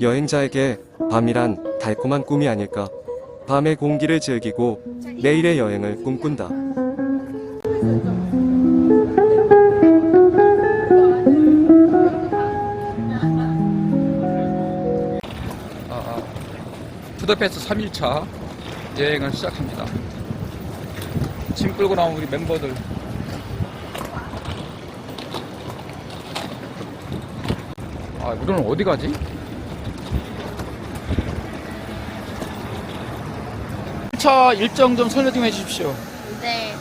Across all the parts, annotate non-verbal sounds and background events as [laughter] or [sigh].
여행자에게 밤이란 달콤한 꿈이 아닐까. 밤의 공기를 즐기고 내일의 여행을 꿈꾼다. 아, 부다페스트 3일차 여행을 시작합니다. 짐 끌고 나온 우리 멤버들. 아, 우리는 어디 가지? 차 일정 좀 설명 좀 해주십시오. 네,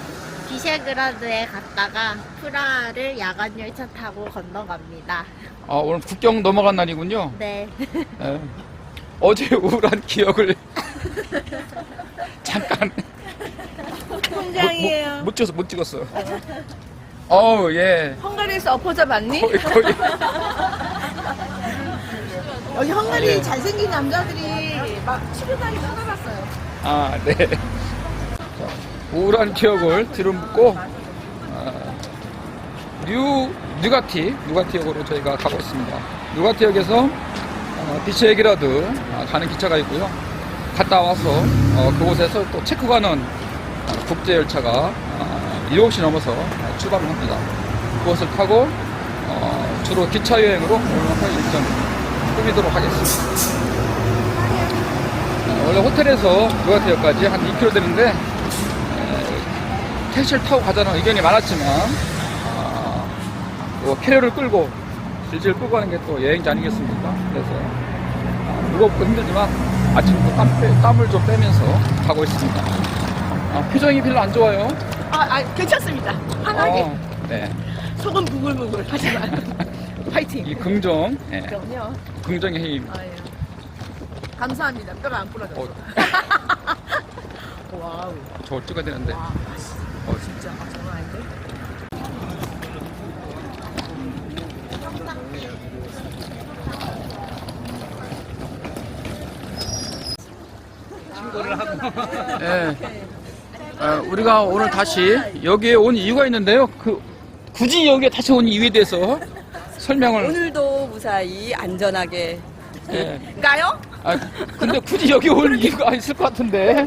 비셰그라드에 갔다가 프라하를 야간 열차 타고 건너갑니다. 아, 오늘 국경 넘어간 날이군요. 네, 예. 어제 우울한 기억을 잠깐 통장이에요. 못, 못 찍었어, 못 찍었어. 어우, 예. 헝가리에서 엎어져 봤니? 거의, 거의. 여기 헝가리 예. 잘생긴 남자들이 막 출연하기 찾아봤어요. 아, 네. 자, 우울한 기억을 뒤로 묻고, 아, 뉴, 뉴가티, 뉴가티역으로 저희가 가고 있습니다. 뉴가티역에서 어, 비체기라드 아, 가는 기차가 있고요. 갔다 와서 어, 그곳에서 또 체코 가는 어, 국제 열차가 아, 7시 넘어서 어, 출발을 합니다. 그것을 타고 어, 주로 기차 여행으로 오늘 하루 일정 꾸미도록 하겠습니다. 어, 원래 호텔에서 누가티역까지 한 2km 되는데 에, 택시를 타고 가자는 의견이 많았지만 아, 또 캐리어를 끌고 질질 끌고 가는 게 또 여행지 아니겠습니까? 그래서 아, 무겁고 힘들지만 아침부터 땀, 빼- 땀을 좀 빼면서 가고 있습니다. 아, 표정이 별로 안 좋아요. 아, 아 괜찮습니다. 편하게. 어, 네. 속은 부글부글 하지만 [laughs] 파이팅. 이 긍정, 예, 그럼요. 긍정의 힘. 아, 예. 감사합니다. 뼈가 안 부러졌어. 어, [laughs] 와우. 저걸 찍어야 되는데. 와, 어, 진짜 아, 장난 아닌데? [laughs] 예. 어, 우리가 오늘 다시 여기에 온 이유가 있는데요. 그 굳이 여기에 다시 온 이유에 대해서 설명을. 오늘도 무사히 안전하게 예. 가요? 아, 근데 굳이 여기 올 이유가 있을 것 같은데.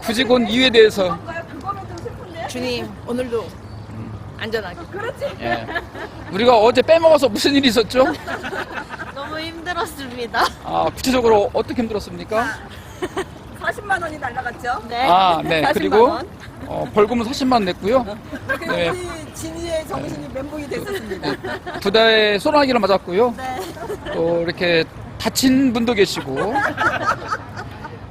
굳이 온 이유에 대해서. 주님, 오늘도 안전하게. 그렇지. 예. 우리가 어제 빼먹어서 무슨 일이 있었죠? [laughs] 너무 힘들었습니다. 아, 구체적으로 어떻게 힘들었습니까? 40만 원이 날라갔죠? 네, 아, 네. 40만 그리고 원. 어, 벌금은 40만 원 냈고요. 그리고 네. 우리 진이의 정신이 멘붕이 됐었습니다. 두 대의 소나기를 맞았고요. 네. 또 이렇게 다친 분도 계시고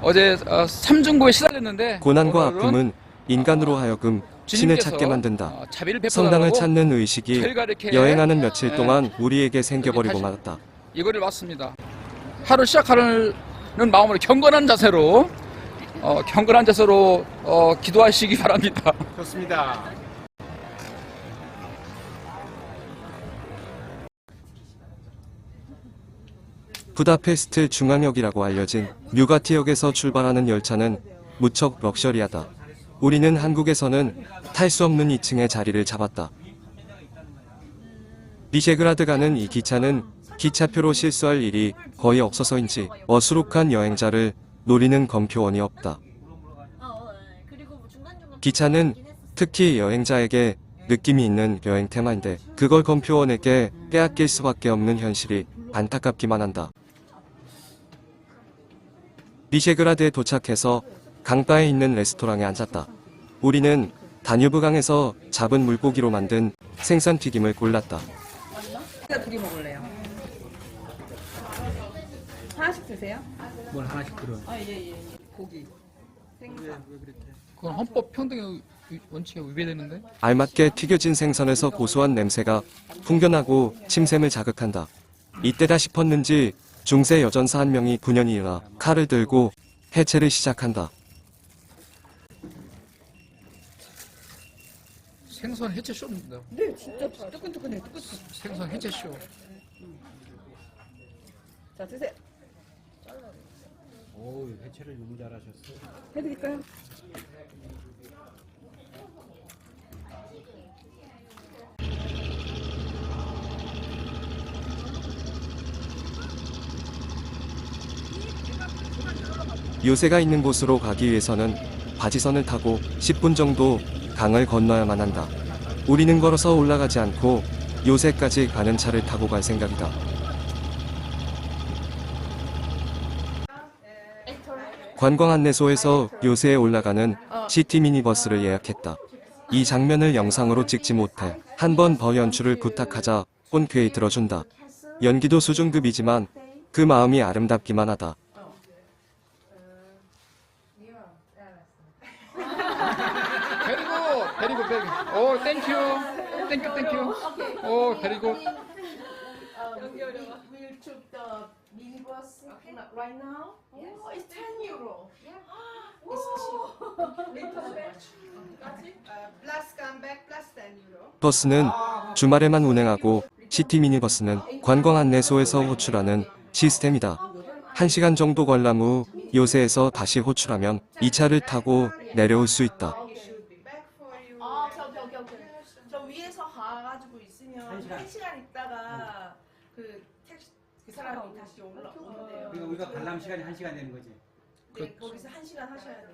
어제 어, 삼중고에 시달렸는데 고난과 아픔은 인간으로 하여금 신을 찾게 만든다. 어, 성당을 찾는 의식이 여행하는 며칠 예, 동안 우리에게 생겨버리고 말았다. 이거를 왔습니다. 하루 시작하는 마음으로 경건한 자세로 어, 경건한 자세로 어, 기도하시기 바랍니다. 좋습니다. 부다페스트 중앙역이라고 알려진 뮤가티역에서 출발하는 열차는 무척 럭셔리하다. 우리는 한국에서는 탈 수 없는 2층에 자리를 잡았다. 비셰그라드 가는 이 기차는 기차표로 실수할 일이 거의 없어서인지 어수룩한 여행자를 노리는 검표원이 없다. 기차는 특히 여행자에게 느낌이 있는 여행 테마인데 그걸 검표원에게 빼앗길 수밖에 없는 현실이 안타깝기만 한다. 비셰그라드에 도착해서 강가에 있는 레스토랑에 앉았다. 우리는 다뉴브강에서 잡은 물고기로 만든 생선 튀김을 골랐다. 제가 둘이 먹을래요. 하나씩 드세요? 뭘 하나씩 들어. 아, 예, 예. 고기. 생선. 그건 헌법 평등의 원칙에 위배되는데 알맞게 튀겨진 생선에서 고소한 냄새가 풍겨나고 침샘을 자극한다. 이때다 싶었는지 중세 여전사 한 명이 분연히 일어나 칼을 들고 해체를 시작한다. 생선 해체 쇼입니다. 네, 진짜 뜨끈뜨끈해, 뜨끈뜨끈. 생선 해체 쇼. 자, 드세요. 오, 회체를 너무 잘하셨어. 해드릴까요? 요새가 있는 곳으로 가기 위해서는 바지선을 타고 10분 정도 강을 건너야만 한다. 우리는 걸어서 올라가지 않고 요새까지 가는 차를 타고 갈 생각이다. 관광 안내소에서 요새에 올라가는 시티 미니버스를 예약했다. 이 장면을 영상으로 찍지 못해 한 번 더 연출을 부탁하자 흔쾌히 들어준다. 연기도 수준급이지만 그 마음이 아름답기만 하다. 베리고 베리고 베리고 오 땡큐 땡큐 땡큐 오 베리고 We'll took the minibus right now. Oh, it's 10 euro. It's cheap. Little bit. Uh, plus come back plus 10 euro. 버스는 주말에만 운행하고 시티 미니버스는 관광 안내소에서 호출하는 시스템이다. 1시간 정도 관람 후 요새에서 다시 호출하면 이 차를 타고 내려올 수 있다. Should be back for you. 아, 오케이, 오케이, 오케이, 오케이. 저 위에서 가가지고 있으면 한 시간, 있다가 그 택시 그 사람이 다시 올라 오는데요. 그러니까 우리가 관람 시간이 한 시간 되는 거지. 네, 거기서 한 시간 하셔야 돼요.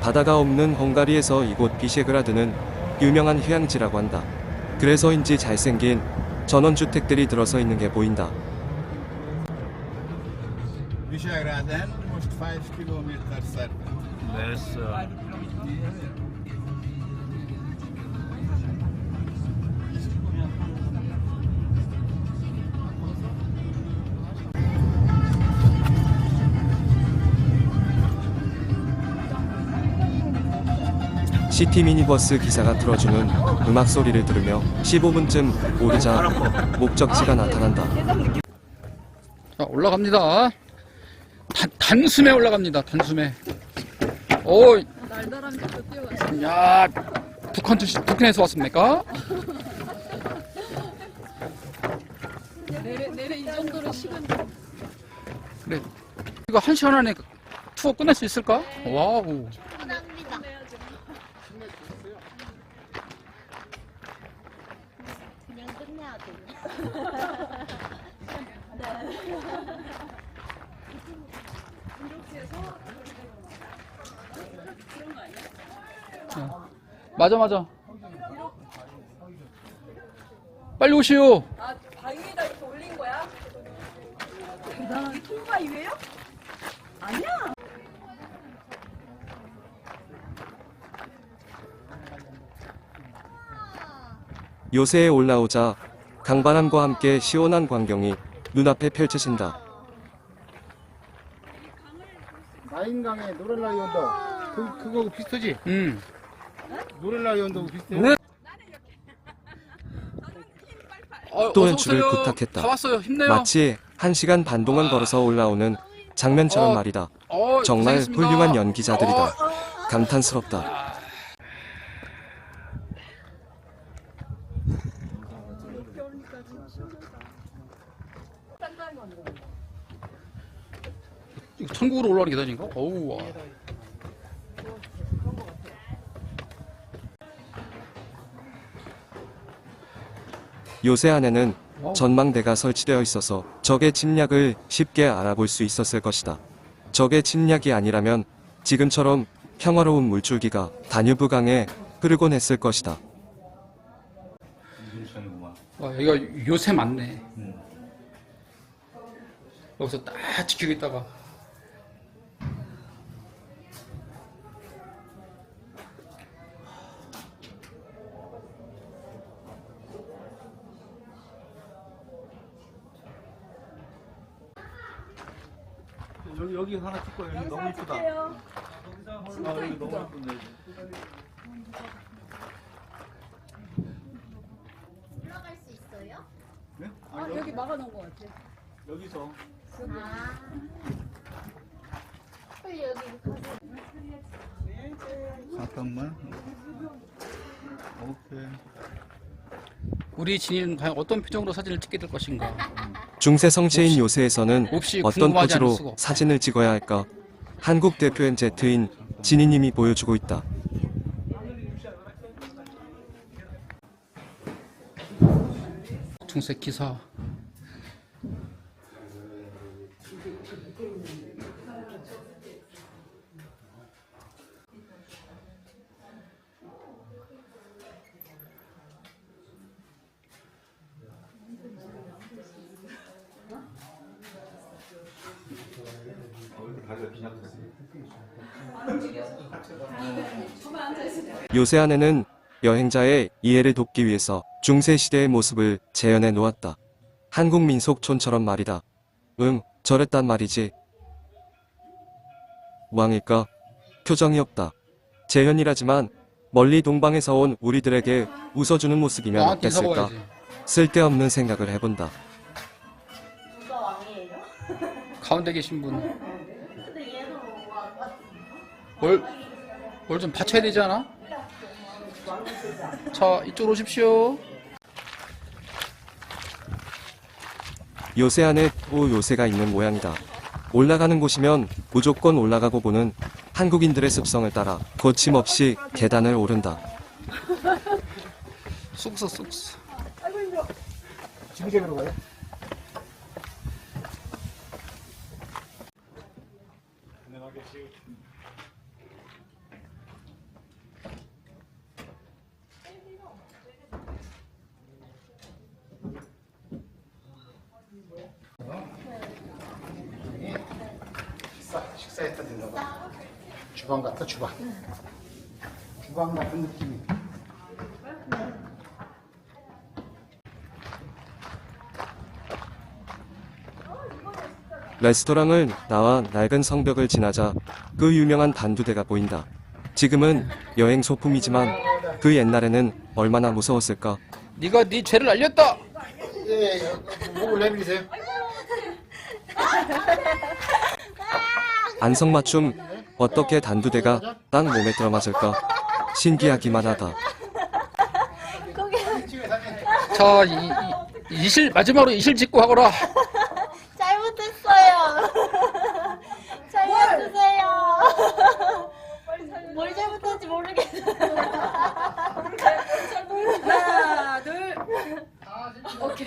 바다가 없는 헝가리에서 이곳 비셰그라드는 유명한 휴양지라고 한다. 그래서인지 잘생긴 전원주택들이 들어서 있는 게 보인다. Most 5 kilométer szervet. 시티 미니버스 기사가 틀어주는 음악 소리를 들으며 15분쯤 오르자 목적지가 나타난다. 자 올라갑니다. 단, 단숨에 올라갑니다 단숨에. 오야 북한 출신 북한에서 왔습니까? 내래 내래 이 정도로 시간 그래. 이거 한 시간 안에 투어 끝낼 수 있을까? 와우 감사합니다. 그냥 끝내야 돼. 맞아 맞아 빨리 오시오 아 바위에다 이렇게 올린 거야? 대단한 통바위예요? 아니야. 요새에 올라오자 강바람과 함께 시원한 광경이 눈앞에 펼쳐진다. 나인강에 노렐라이 언덕. 그, 그거 비슷하지? 음 노렐라이 언덕 비슷해. 노래- 어, 또 연출을. 부탁했다. 다 왔어요 힘내요 마치 한 시간 반 동안 걸어서 올라오는 장면처럼 어, 말이다. 어, 정말 고생했습니다. 훌륭한 연기자들이다. 어, 감탄스럽다. 이거 천국으로 올라가는 계단인가? 어우 와. 요새 안에는. 전망대가 설치되어 있어서 적의 침략을 쉽게 알아볼 수 있었을 것이다. 적의 침략이 아니라면 지금처럼 평화로운 물줄기가 다뉴브 강에 흐르곤 했을 것이다. 와, 여기가 요새 많네. 여기서 딱 지키고 있다가. 여기, 여기 하나 찍고 여기 너무 이쁘다. 진짜 이쁘다. 올라갈 수 있어요? 네? 아 여기 막아놓은 것 같아. 여기서. 아. 헐, 여기 가서 잠깐만. 오케이. 우리 진이는 과연 어떤 표정으로 사진을 찍게 될 것인가? 중세 성체인 요새에서는 어떤 궁금하지 않을 포즈로 수가. 사진을 찍어야 할까? 한국 대표 엔제트인 진희님이 보여주고 있다. 중세 기사. 요새 안에는 여행자의 이해를 돕기 위해서 중세 시대의 모습을 재현해 놓았다. 한국 민속촌처럼 말이다. 응, 저랬단 말이지. 왕일까? 표정이 없다. 재현이라지만 멀리 동방에서 온 우리들에게 웃어주는 모습이면 어땠을까? 쓸데없는 생각을 해본다. 누가 왕이에요? 가운데 계신 분. [laughs] 뭘, 뭘 좀 받쳐야 되지 않아? 자, 이쪽으로 오십시오. 요새 안에 또 요새가 있는 모양이다. 올라가는 곳이면 무조건 올라가고 보는 한국인들의 습성을 따라 거침없이 계단을 오른다. 쑥스, 쑥스. 지그재그로 가요? 식사, 식사했다 된다 봐. 주방 같다 주방. 주방 같은 느낌이. 레스토랑을 나와 낡은 성벽을 지나자 그 유명한 단두대가 보인다. 지금은 여행 소품이지만 그 옛날에는 얼마나 무서웠을까? 네가 네 죄를 알렸다. 예, 예, 목을 내밀으세요. 안성맞춤 어떻게 단두대가 딱 몸에 들어맞을까? 신기하기만 하다. 자, 이, 이, 이실, 마지막으로 이실 짓고 하거라. 잘못했어요. 살려주세요. 뭘 잘못했는지 모르겠어요. 하나, 둘. 오케이.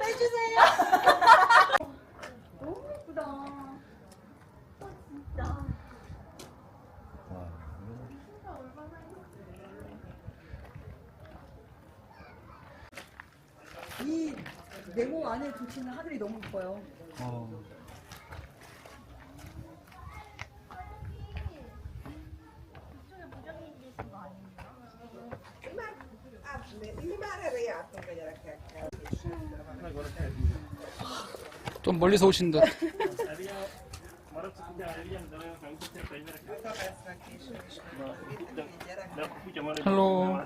빼주세요. 너무 예쁘다. 어, 진짜. 이 네모 안에 비치는 하늘이 너무 예뻐요. 좀 멀리서 오신 듯. 헬로.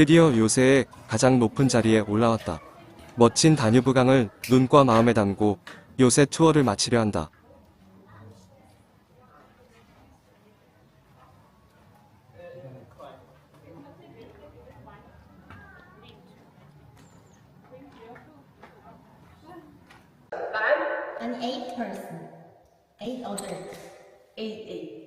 드디어 요새의 가장 높은 자리에 올라왔다. 멋진 다뉴브강을 눈과 마음에 담고 요새 투어를 마치려 한다. An person. Eight others. 에이,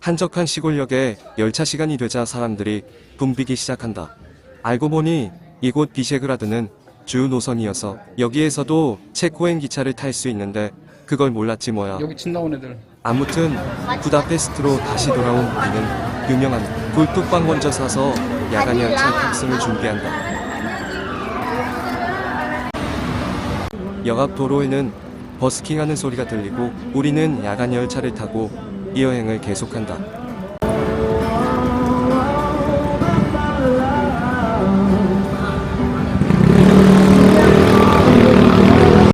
한적한 시골역에 열차 시간이 되자 사람들이 붐비기 시작한다. 알고 보니 이곳 비셰그라드는 주 노선이어서 여기에서도 체코행 기차를 탈 수 있는데 그걸 몰랐지 뭐야. 여기 집 나온 애들. 아무튼 부다페스트로 다시 돌아온 우리는 유명한 굴뚝빵 먼저 사서 야간 열차 탑승을 준비한다. 역 앞 도로에는 버스킹하는 소리가 들리고 우리는 야간 열차를 타고 이 여행을 계속한다.